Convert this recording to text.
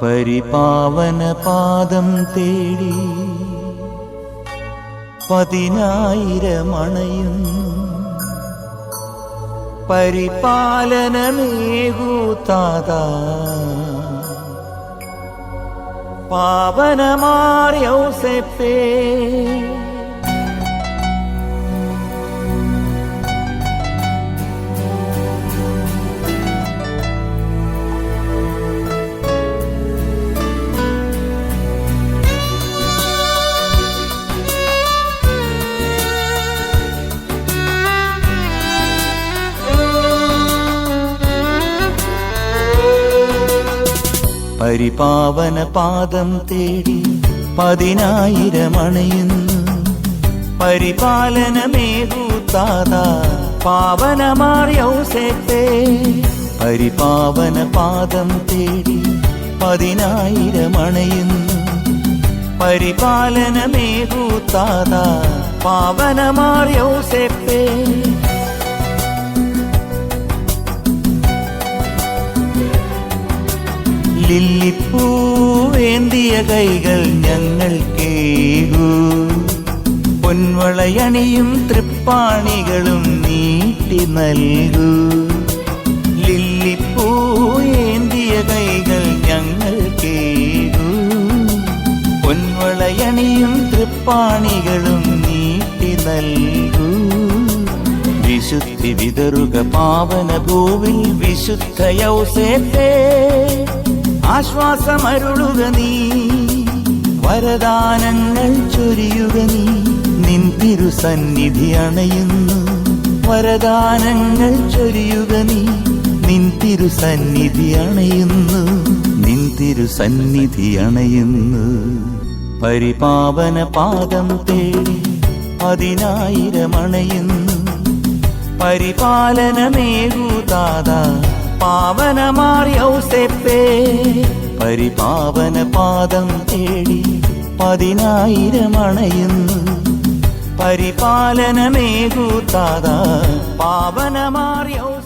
പരിപാവന പാദം തേടി പതിനായിരമണയുന്നു പരിപാലനമേകൂത്താതാ പാവനമാറിയൗസെപ്പേ പരിപാവന പാദം തേടി പതിനായിരം അണയുന്നു. പരിപാലനമേകൂത്താതാ പാവനമാറിയേ പരിപാവന പാദം തേടി പതിനായിരം അണയുന്നു. പരിപാലനമേകൂത്താതാ പാവനമാറിയൗസേപ്പേ ലില്ലിപ്പൂവേന്തിയ കൈകൾ ഞങ്ങൾ കേകൂ. പൊൻവളയണിയും തൃപ്പാണികളും നീട്ടി നൽകൂ. ലില്ലിപ്പൂവേന്തിയ കൈകൾ ഞങ്ങൾ കേകൂ. പൊൻവളയണിയും തൃപ്പാണികളും നീട്ടി നൽകൂ. വിശുദ്ധി വിതറുക പാവന ഭൂവിൽ വിശുദ്ധ യൗസേപ്പേ ആശ്വാസമരുളുക നീ. വരദാനങ്ങൾ ചൊരിയുക നീ. നിൻ തിരുസന്നിധി അണയുന്നു. വരദാനങ്ങൾ ചൊരിയുക നീ. നിൻ തിരുസന്നിധി അണയുന്നു. നിൻ തിരുസന്നിധി അണയുന്നു. പരിപാവന പാദം തേടി പതിനായിരമണയുന്നു. പരിപാലനമേകൂതാതാ പാവനമാറിയൗസെപ്പേ പരിപാവന പാദം തേടി പതിനായിരം അണയുന്നു. പരിപാലനമേകൂത്താത പരിപാലനമേകൂതാതാ പാവനമാറിയൗസ